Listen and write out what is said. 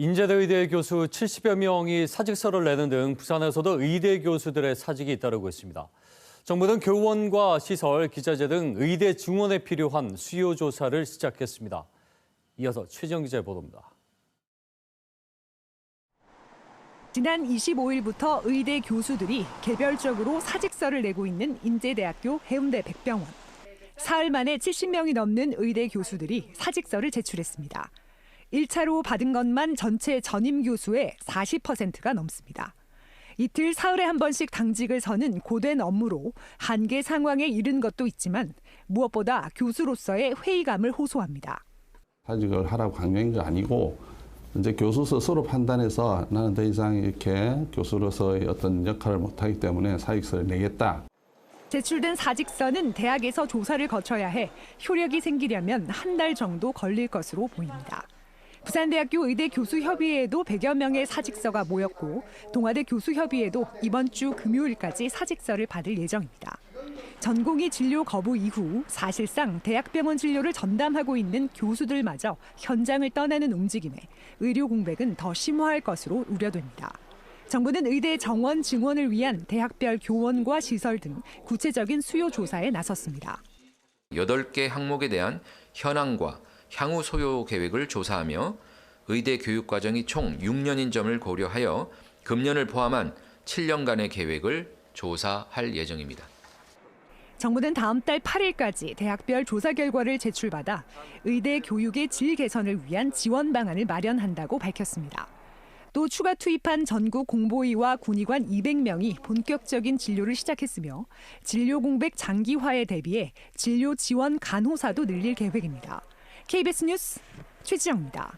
인제대 의대 교수 70여 명이 사직서를 내는 등 부산에서도 의대 교수들의 사직이 잇따르고 있습니다. 정부는 교원과 시설, 기자재 등 의대 증원에 필요한 수요 조사를 시작했습니다. 이어서 최정 기자 보도입니다. 지난 25일부터 의대 교수들이 개별적으로 사직서를 내고 있는 인제대학교 해운대 백병원. 사흘 만에 70명이 넘는 의대 교수들이 사직서를 제출했습니다. 1차로 받은 것만 전체 전임 교수의 40%가 넘습니다. 이틀 사흘에 한 번씩 당직을 서는 고된 업무로 한계 상황에 이른 것도 있지만 무엇보다 교수로서의 회의감을 호소합니다. 사직을 하라고 강요한 게 아니고 이제 교수 스스로 판단해서 나는 더 이상 이렇게 교수로서의 어떤 역할을 못하기 때문에 사직서를 내겠다. 제출된 사직서는 대학에서 조사를 거쳐야 해 효력이 생기려면 한 달 정도 걸릴 것으로 보입니다. 부산대학교 의대 교수협의회에도 100여 명의 사직서가 모였고 동아대 교수협의회도 이번 주 금요일까지 사직서를 받을 예정입니다. 전공의 진료 거부 이후 사실상 대학병원 진료를 전담하고 있는 교수들마저 현장을 떠나는 움직임에 의료 공백은 더 심화할 것으로 우려됩니다. 정부는 의대 정원 증원을 위한 대학별 교원과 시설 등 구체적인 수요 조사에 나섰습니다. 8개 항목에 대한 현황과 향후 소요 계획을 조사하며 의대 교육 과정이 총 6년인 점을 고려하여 금년을 포함한 7년간의 계획을 조사할 예정입니다. 정부는 다음 달 8일까지 대학별 조사 결과를 제출받아 의대 교육의 질 개선을 위한 지원 방안을 마련한다고 밝혔습니다. 또 추가 투입한 전국 공보의와 군의관 200명이 본격적인 진료를 시작했으며 진료 공백 장기화에 대비해 진료 지원 간호사도 늘릴 계획입니다. KBS 뉴스 최지영입니다.